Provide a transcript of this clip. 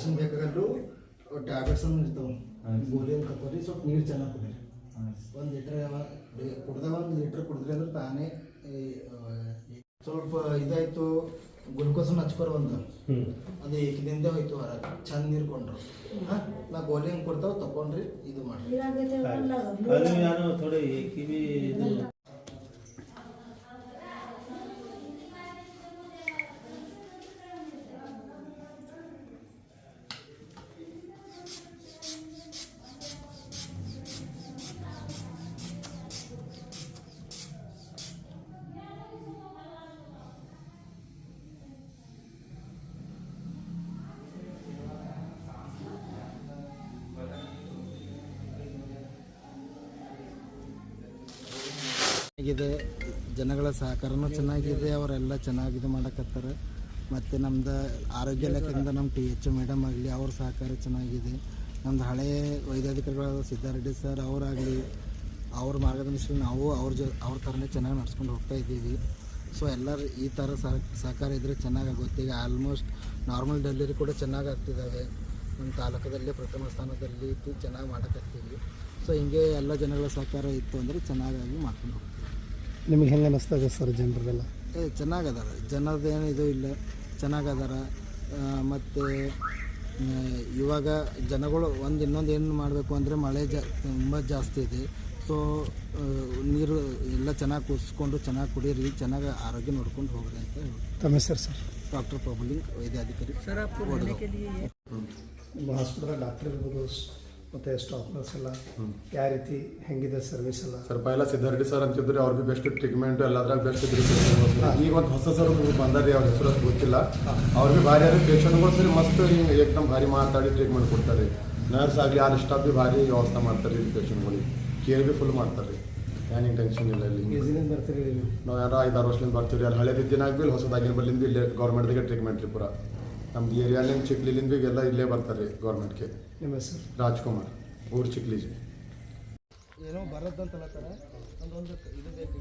Medicine ಬೇಕಾಗಲ್ಲು tablets ಅನ್ನು ಇರ್ತಾವೆ ಗೋಲಿ ಅಂತ ತಗೋರಿ ಸ್ವಲ್ಪ ನೀರು ಚೆನ್ನಾಗಿ ಕುಡೀರಿ. ಒಂದು ಲೀಟ್ರ್ ಕುಡ್ದಾವ ಒಂದು ಲೀಟ್ರ್ ಕುಡಿದ್ರಿ ಅಂದ್ರೆ ತಾನೇ ಸ್ವಲ್ಪ ಇದಾಯ್ತು. ಗ್ಲುಕೋಸನ್ನು ಹಚ್ಕೊರ ಒಂದು. ಅದು ಏಕದಿಂದ ಹೋಯ್ತು ಹೊರಗೆ ಚಂದ ನೀರು ಕೊಂಡ್ರು. ಹಾಂ ನಾ ಗೋಲಿ ಹಂಗೆ ಕೊಡ್ತಾವ ತಕೊಂಡ್ರಿ ಇದು ಮಾಡ್ರಿ. ಇದು ಜನಗಳ ಸಹಕಾರನೂ ಚೆನ್ನಾಗಿದೆ, ಅವರೆಲ್ಲ ಚೆನ್ನಾಗಿ ಇದು ಮಾಡಕತ್ತಾರೆ. ಮತ್ತು ನಮ್ದು ಆರೋಗ್ಯ ಇಲಾಖೆಯಿಂದ ನಮ್ಮ ಟಿ ಎಚ್ ಮೇಡಮ್ ಆಗಲಿ, ಅವ್ರ ಸಹಕಾರ ಚೆನ್ನಾಗಿದೆ. ನಮ್ದು ಹಳೆ ವೈದ್ಯಾಧಿಕಾರಿಗಳಾದ ಸಿದ್ಧಾರೆಡ್ಡಿ ಸರ್ ಅವರಾಗಲಿ, ಅವ್ರ ಮಾರ್ಗದರ್ಶನ ನಾವು ಅವ್ರ ಜೊ, ಅವ್ರ ಥರನೇ ಚೆನ್ನಾಗಿ ನಡ್ಸ್ಕೊಂಡು ಹೋಗ್ತಾ ಇದ್ದೀವಿ. ಸೊ ಎಲ್ಲರೂ ಈ ಥರ ಸಹ, ಸಹಕಾರ ಇದ್ದರೆ ಚೆನ್ನಾಗಾಗುತ್ತೆ. ಈಗ ಆಲ್ಮೋಸ್ಟ್ ನಾರ್ಮಲ್ ಡೆಲಿವರಿ ಕೂಡ ಚೆನ್ನಾಗಿ ಆಗ್ತಿದ್ದಾವೆ ನಮ್ಮ ತಾಲೂಕದಲ್ಲಿ ಪ್ರಥಮ ಸ್ಥಾನದಲ್ಲಿ ಇದ್ದು ಚೆನ್ನಾಗಿ ಮಾಡಕತ್ತೀವಿ. ಸೊ ಹಿಂಗೆ ಎಲ್ಲ ಜನಗಳ ಸಹಕಾರ ಇತ್ತು ಅಂದರೆ ಚೆನ್ನಾಗಾಗಿ ಮಾಡ್ಕೊಂಡು ಹೋಗ್ತೀವಿ. ನಿಮ್ಗೆ ಹೆಂಗೆ ಅನ್ನಿಸ್ತದೆ ಸರ್ ಜನರದೆಲ್ಲ? ಏ ಚೆನ್ನಾಗದಾರ. ಜನರದೇನು ಇದು ಇಲ್ಲ. ಚೆನ್ನಾಗದಾರ. ಮತ್ತು ಇವಾಗ ಜನಗಳು ಒಂದು ಇನ್ನೊಂದು ಏನು ಮಾಡಬೇಕು ಅಂದರೆ ಮಳೆ ಜಾ ತುಂಬ ಜಾಸ್ತಿ ಇದೆ. ಸೊ ನೀರು ಎಲ್ಲ ಚೆನ್ನಾಗಿ ಕುಸ್ಕೊಂಡು ಚೆನ್ನಾಗಿ ಕುಡೀರಿ ಚೆನ್ನಾಗಿ ಆರೋಗ್ಯ ನೋಡ್ಕೊಂಡು ಹೋಗ್ರಿ ಅಂತ ಹೇಳಿ ತಮ್ಮ ಹೆಸರು ಸರ್? ಡಾಕ್ಟರ್ ಪ್ರಭುಲಿಂಗ್ ವೈದ್ಯಾಧಿಕಾರಿ ಸರ್ ಹಾಸ್ಪಿಟಲ್ ಡಾಕ್ಟರ್ ಇರ್ಬೋದು ಮತ್ತೆ ಸ್ಟಾಫ್ ನರ್ಸ್ ಎಲ್ಲ ಯಾವ ರೀತಿ ಹೆಂಗಿದೆ ಸರ್ವಿಸ್ ಎಲ್ಲ? ಸರ್ ಪೈಲ ಸಿದ್ಧಾರೆಡ್ಡಿ ಸರ್ ಅಂತಿದ್ರು ಅವ್ರು ಬಿ ಬೆಸ್ಟ್ ಟ್ರೀಟ್ಮೆಂಟ್ ಎಲ್ಲದ್ರಾಗ ಬೆಸ್ಟ್ ಇದ್ರು ಈಗ ಒಂದು ಹೊಸ ಸರ್ ಬಂದಾರಿ ಅವ್ರ ಹೆಸರು ಗೊತ್ತಿಲ್ಲ. ಅವ್ರಿಗೆ ಬಿ ಭಾರಿ ಯಾರು ಪೇಷಂಟ್ಗಳು ಸರಿ ಮಸ್ತ್ ಹಿಂಗೆ ಏಕ್ದಮ್ ಭಾರಿ ಮಾತಾಡಿ ಟ್ರೀಟ್ಮೆಂಟ್ ಕೊಡ್ತಾರೆ. ನರ್ಸ್ ಆಗಲಿ ಆಲ್ ಸ್ಟಾಫ್ ಬಿ ಭಾರಿ ವ್ಯವಸ್ಥೆ ಮಾಡ್ತಾರೆ ರೀ ಪೇಷಂಟ್ಗಳಿಗೆ ಕೇರ್ ಬಿ ಫುಲ್ ಮಾಡ್ತಾರೆ. ಏನಿಂಗ್ ಟೆನ್ಷನ್ ಇಲ್ಲ ಇಲ್ಲಿ. ನೀವು? ಯಾರೋ ಐದಾರು ವರ್ಷದಿಂದ ಬರ್ತೀವಿ ಅಲ್ಲಿ ಹಳೆ ದಿನಾಗ ಬಿ ಹೊಸದಾಗಿನ ಬಲ್ಲಿಂದ ಇಲ್ಲಿ ಗೌರ್ಮೆಂಟ್ದಾಗೆ ಟ್ರೀಟ್ಮೆಂಟ್ ರೀ ಪೂರ. ನಮ್ದು ಏರಿಯಾಲಿಂದ ಚಿಕ್ಲಿಲಿಂದ ಎಲ್ಲ ಇಲ್ಲೇ ಬರ್ತಾರೆ ರೀ ಗೌರ್ಮೆಂಟ್ಗೆ ನಿಮ್ಮ ಹೆಸರು? ರಾಜ್ಕುಮಾರ್ ಊರು ಚಿಕ್ಲಿಜಿ. ಏನೋ ಬರೋದಂತಲ್ಲ ಸರ್ ಒಂದೊಂದು ಇದು ಬೇಕು